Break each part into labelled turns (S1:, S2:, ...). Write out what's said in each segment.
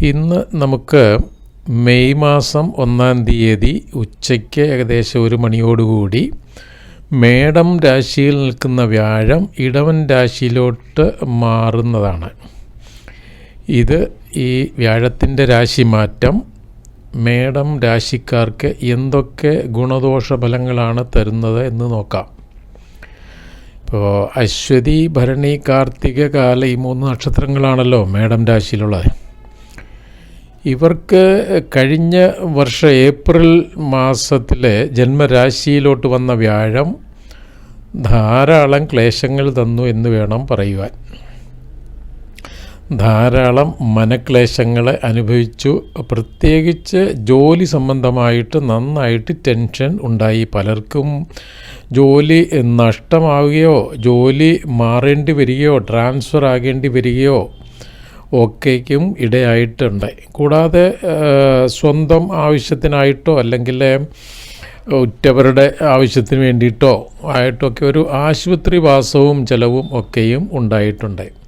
S1: ഇന്ന് നമുക്ക് മെയ് മാസം ഒന്നാം തീയതി ഉച്ചയ്ക്ക് ഏകദേശം ഒരു മണിയോടുകൂടി മേടം രാശിയിൽ നിൽക്കുന്ന വ്യാഴം ഇടവൻ രാശിയിലോട്ട് മാറുന്നതാണ്. ഇത് ഈ വ്യാഴത്തിന്റെ രാശി മാറ്റം. മേടം രാശിക്കാർക്ക് എന്തൊക്കെ ഗുണദോഷ ഫലങ്ങളാണ് തരുന്നത് എന്ന് നോക്കാം. ഇപ്പോൾ അശ്വതി ഭരണി കാർത്തിക കാല ഈ മൂന്ന് നക്ഷത്രങ്ങളാണല്ലോ മേടം രാശിയിലുള്ളത്. ഇവർക്ക് കഴിഞ്ഞ വർഷം ഏപ്രിൽ മാസത്തിലെ ജന്മരാശിയിലോട്ട് വന്ന വ്യാഴം ധാരാളം ക്ലേശങ്ങൾ തന്നു എന്ന് വേണം പറയുവാൻ. ധാരാളം മനക്ലേശങ്ങൾ അനുഭവിച്ചു. പ്രത്യേകിച്ച് ജോലി സംബന്ധമായിട്ട് നന്നായിട്ട് ടെൻഷൻ ഉണ്ടായി പലർക്കും. ജോലി നഷ്ടമാവുകയോ ജോലി മാറേണ്ടി വരികയോ ട്രാൻസ്ഫർ ആകേണ്ടി വരികയോ ഒക്കെയും ഇടയായിട്ടുണ്ട്. കൂടാതെ സ്വന്തം ആവശ്യത്തിനായിട്ടോ അല്ലെങ്കിൽ ഉറ്റവരുടെ ആവശ്യത്തിന് വേണ്ടിയിട്ടോ ആയിട്ടൊക്കെ ഒരു ആശുപത്രി വാസവും ചിലവും ഒക്കെയും ഉണ്ടായിട്ടുണ്ട്.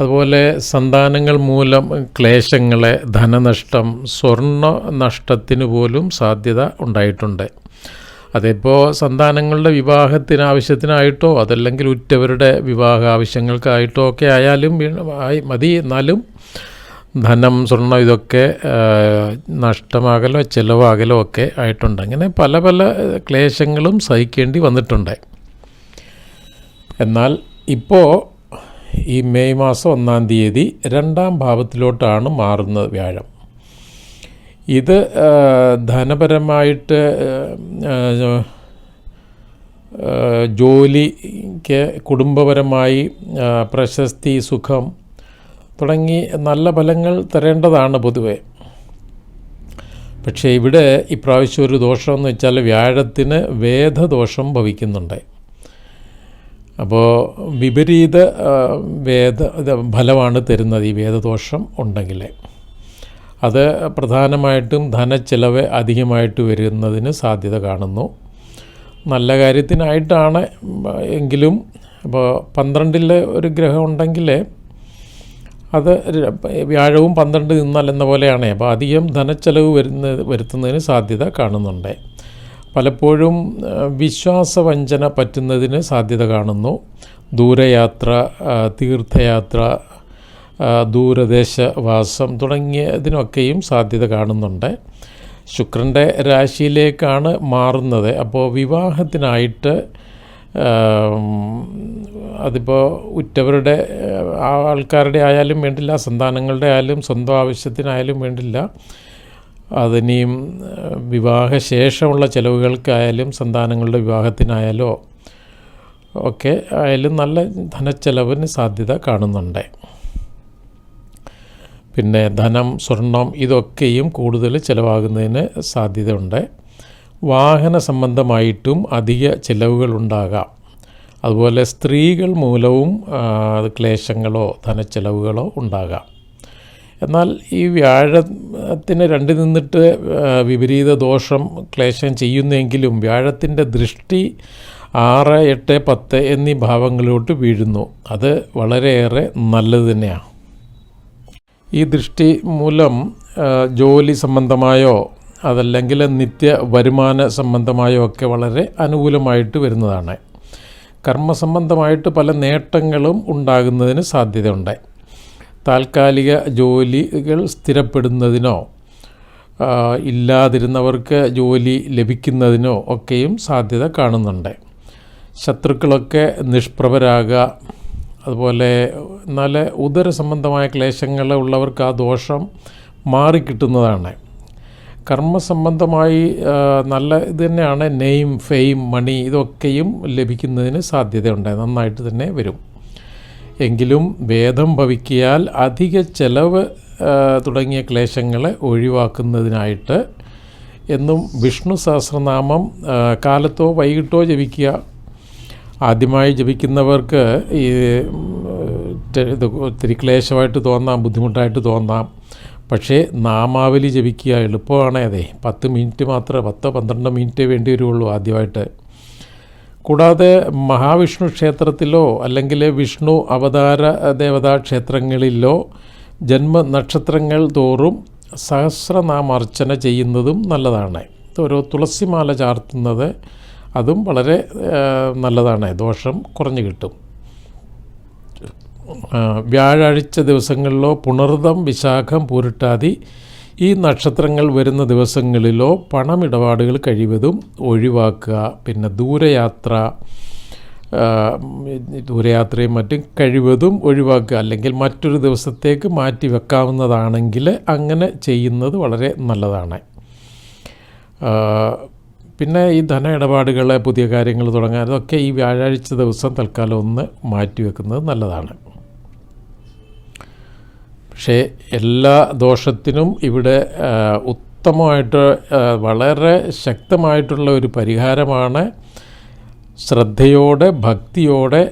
S1: അതുപോലെ സന്താനങ്ങൾ മൂലം ക്ലേശങ്ങളെ ധനനഷ്ടം സ്വർണ നഷ്ടത്തിന് പോലും സാധ്യത ഉണ്ടായിട്ടുണ്ട്. അതിപ്പോൾ സന്താനങ്ങളുടെ വിവാഹത്തിന് ആവശ്യത്തിനായിട്ടോ അതല്ലെങ്കിൽ ഉറ്റവരുടെ വിവാഹ ആവശ്യങ്ങൾക്കായിട്ടോ ഒക്കെ ആയാലും മതി. എന്നാലും ധനം സ്വർണം ഇതൊക്കെ നഷ്ടമാകലോ ചിലവാകലോ ഒക്കെ ആയിട്ടുണ്ട്. അങ്ങനെ പല പല ക്ലേശങ്ങളും സഹിക്കേണ്ടി വന്നിട്ടുണ്ട്. എന്നാൽ ഇപ്പോൾ ഈ മെയ് മാസം ഒന്നാം തീയതി രണ്ടാം ഭാവത്തിലോട്ടാണ് മാറുന്നത് വ്യാഴം. ഇത് ധനപരമായിട്ട് ജോലിക്ക് കുടുംബപരമായി പ്രശസ്തി സുഖം തുടങ്ങി നല്ല ഫലങ്ങൾ തരേണ്ടതാണ് പൊതുവെ. പക്ഷേ ഇവിടെ ഇപ്രാവശ്യം ഒരു ദോഷമെന്ന് വെച്ചാൽ വ്യാഴത്തിന് വേദദോഷം ഭവിക്കുന്നുണ്ട്. അപ്പോൾ വിപരീത വേദ ഫലമാണ് തരുന്നത് ഈ വേദദോഷം ഉണ്ടെങ്കിൽ അത് പ്രധാനമായിട്ടും ധനച്ചിലവ് അധികമായിട്ട് വരുന്നതിന് സാധ്യത കാണുന്നു. നല്ല കാര്യത്തിനായിട്ടാണ് എങ്കിലും ഇപ്പോൾ പന്ത്രണ്ടിൽ ഒരു ഗ്രഹം ഉണ്ടെങ്കിൽ അത് വ്യാഴവും പന്ത്രണ്ട് നിന്നാൽ എന്ന പോലെയാണ്. അപ്പോൾ അധികം ധനച്ചെലവ് വരുന്ന വരുത്തുന്നതിന് സാധ്യത കാണുന്നുണ്ട്. പലപ്പോഴും വിശ്വാസവഞ്ചന പറ്റുന്നതിന് സാധ്യത കാണുന്നു. ദൂരയാത്ര തീർത്ഥയാത്ര ദൂരദേശവാസം തുടങ്ങിയതിനൊക്കെയും സാധ്യത കാണുന്നുണ്ട്. ശുക്രന്റെ രാശിയിലേക്കാണ് മാറുന്നത്. അപ്പോൾ വിവാഹത്തിനായിട്ട് അതിപ്പോൾ ഉറ്റവരുടെ ആൾക്കാരുടെ ആയാലും വേണ്ടില്ല സന്താനങ്ങളുടെ ആയാലും സ്വന്തം ആവശ്യത്തിനായാലും വേണ്ടില്ല. അതിനിയും വിവാഹശേഷമുള്ള ചിലവുകൾക്കായാലും സന്താനങ്ങളുടെ വിവാഹത്തിനായാലോ ഒക്കെ ആയാലും നല്ല ധനച്ചെലവിന് സാധ്യത കാണുന്നുണ്ട്. പിന്നെ ധനം സ്വർണം ഇതൊക്കെയും കൂടുതൽ ചിലവാകുന്നതിന് സാധ്യതയുണ്ട്. വാഹന സംബന്ധമായിട്ടും അധിക ചിലവുകൾ ഉണ്ടാകാം. അതുപോലെ സ്ത്രീകൾ മൂലവും ക്ലേശങ്ങളോ ധനച്ചെലവുകളോ ഉണ്ടാകാം. എന്നാൽ ഈ വ്യാഴത്തിന് രണ്ട് നിന്നിട്ട് വിപരീത ദോഷം ക്ലേശം ചെയ്യുന്നെങ്കിലും വ്യാഴത്തിന്റെ ദൃഷ്ടി ആറ് എട്ട് പത്ത് എന്നീ ഭാവങ്ങളിലോട്ട് വീഴുന്നു. അത് വളരെയേറെ നല്ലത് തന്നെയാണ്. ഈ ദൃഷ്ടി മൂലം ജോലി സംബന്ധമായോ അതല്ലെങ്കിൽ നിത്യ വരുമാന സംബന്ധമായോ ഒക്കെ വളരെ അനുകൂലമായിട്ട് വരുന്നതാണ്. കർമ്മസംബന്ധമായിട്ട് പല നേട്ടങ്ങളും ഉണ്ടാകുന്നതിന് സാധ്യതയുണ്ട്. താൽക്കാലിക ജോലികൾ സ്ഥിരപ്പെടുന്നതിനോ ഇല്ലാതിരുന്നവർക്ക് ജോലി ലഭിക്കുന്നതിനോ ഒക്കെയും സാധ്യത കാണുന്നുണ്ട്. ശത്രുക്കളൊക്കെ നിഷ്പ്രഭരാകുക അതുപോലെ നല്ല ഉദര സംബന്ധമായ ക്ലേശങ്ങൾ ഉള്ളവർക്ക് ആ ദോഷം മാറിക്കിട്ടുന്നതാണ്. കർമ്മസംബന്ധമായി നല്ല ഇത് തന്നെയാണ് നെയിം ഫെയിം മണി ഇതൊക്കെയും ലഭിക്കുന്നതിന് സാധ്യതയുണ്ട്. നന്നായിട്ട് തന്നെ വരും. എങ്കിലും വേദം ഭവിക്കിയാൽ അധിക ചെലവ് തുടങ്ങിയ ക്ലേശങ്ങളെ ഒഴിവാക്കുന്നതിനായിട്ട് എന്നും വിഷ്ണു സഹസ്രനാമം കാലത്തോ വൈകിട്ടോ ജപിക്കുക. ആദ്യമായി ജപിക്കുന്നവർക്ക് ഈ ഇത് ഒത്തിരി ക്ലേശമായിട്ട് തോന്നാം ബുദ്ധിമുട്ടായിട്ട് തോന്നാം. പക്ഷേ നാമാവലി ജപിക്കുക എളുപ്പമാണ് അതെ. പത്ത് മിനിറ്റ് മാത്രമേ പത്തോ പന്ത്രണ്ടോ മിനിറ്റേ വേണ്ടി വരുള്ളൂ ആദ്യമായിട്ട്. കൂടാതെ മഹാവിഷ്ണു ക്ഷേത്രത്തിലോ അല്ലെങ്കിൽ വിഷ്ണു അവതാര ദേവതാ ക്ഷേത്രങ്ങളിലോ ജന്മ നക്ഷത്രങ്ങൾ തോറും സഹസ്രനാമാർച്ചന ചെയ്യുന്നതും നല്ലതാണ്. ഓരോ തുളസിമാല ചാർത്തുന്നത് അതും വളരെ നല്ലതാണ്. ദോഷം കുറഞ്ഞു കിട്ടും. വ്യാഴാഴ്ച ദിവസങ്ങളിലോ പുണർതം വിശാഖം പൂരിട്ടാതി ഈ നക്ഷത്രങ്ങൾ വരുന്ന ദിവസങ്ങളിലോ പണമിടപാടുകൾ കഴിവതും ഒഴിവാക്കുക. പിന്നെ ദൂരയാത്ര ദൂരയാത്രയും മറ്റും കഴിവതും ഒഴിവാക്കുക. അല്ലെങ്കിൽ മറ്റൊരു ദിവസത്തേക്ക് മാറ്റി വെക്കാവുന്നതാണെങ്കിൽ അങ്ങനെ ചെയ്യുന്നത് വളരെ നല്ലതാണ്. പിന്നെ ഈ ധന ഇടപാടുകൾ പുതിയ കാര്യങ്ങൾ തുടങ്ങാൻ അതൊക്കെ ഈ വ്യാഴാഴ്ച ദിവസം തൽക്കാലം ഒന്ന് മാറ്റിവെക്കുന്നത് നല്ലതാണ്. പക്ഷേ എല്ലാ ദോഷത്തിനും ഇവിടെ ഉത്തമമായിട്ട് വളരെ ശക്തമായിട്ടുള്ള ഒരു പരിഹാരമാണ് ശ്രദ്ധയോടെ ഭക്തിയോടെ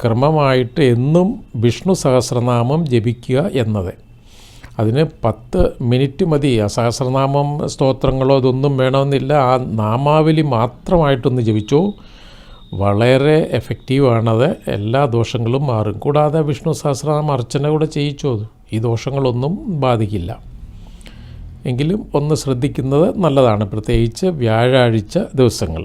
S1: ക്രമമായിട്ട് എന്നും വിഷ്ണു സഹസ്രനാമം ജപിക്കുക എന്നത്. അതിന് പത്ത് മിനിറ്റ് മതി. ആ സഹസ്രനാമം സ്തോത്രങ്ങളോ ഇതൊന്നും വേണമെന്നില്ല. ആ നാമാവലി മാത്രമായിട്ടൊന്ന് ജപിച്ചു. വളരെ എഫക്റ്റീവാണത്. എല്ലാ ദോഷങ്ങളും മാറും. കൂടാതെ വിഷ്ണു സഹസ്രനാമം അർച്ചന കൂടെ ചെയ്യിച്ചോ ഈ ദോഷങ്ങളൊന്നും ബാധിക്കില്ല. എങ്കിലും ഒന്ന് ശ്രദ്ധിക്കുന്നത് നല്ലതാണ്. പ്രത്യേകിച്ച് വ്യാഴാഴ്ച ദിവസങ്ങൾ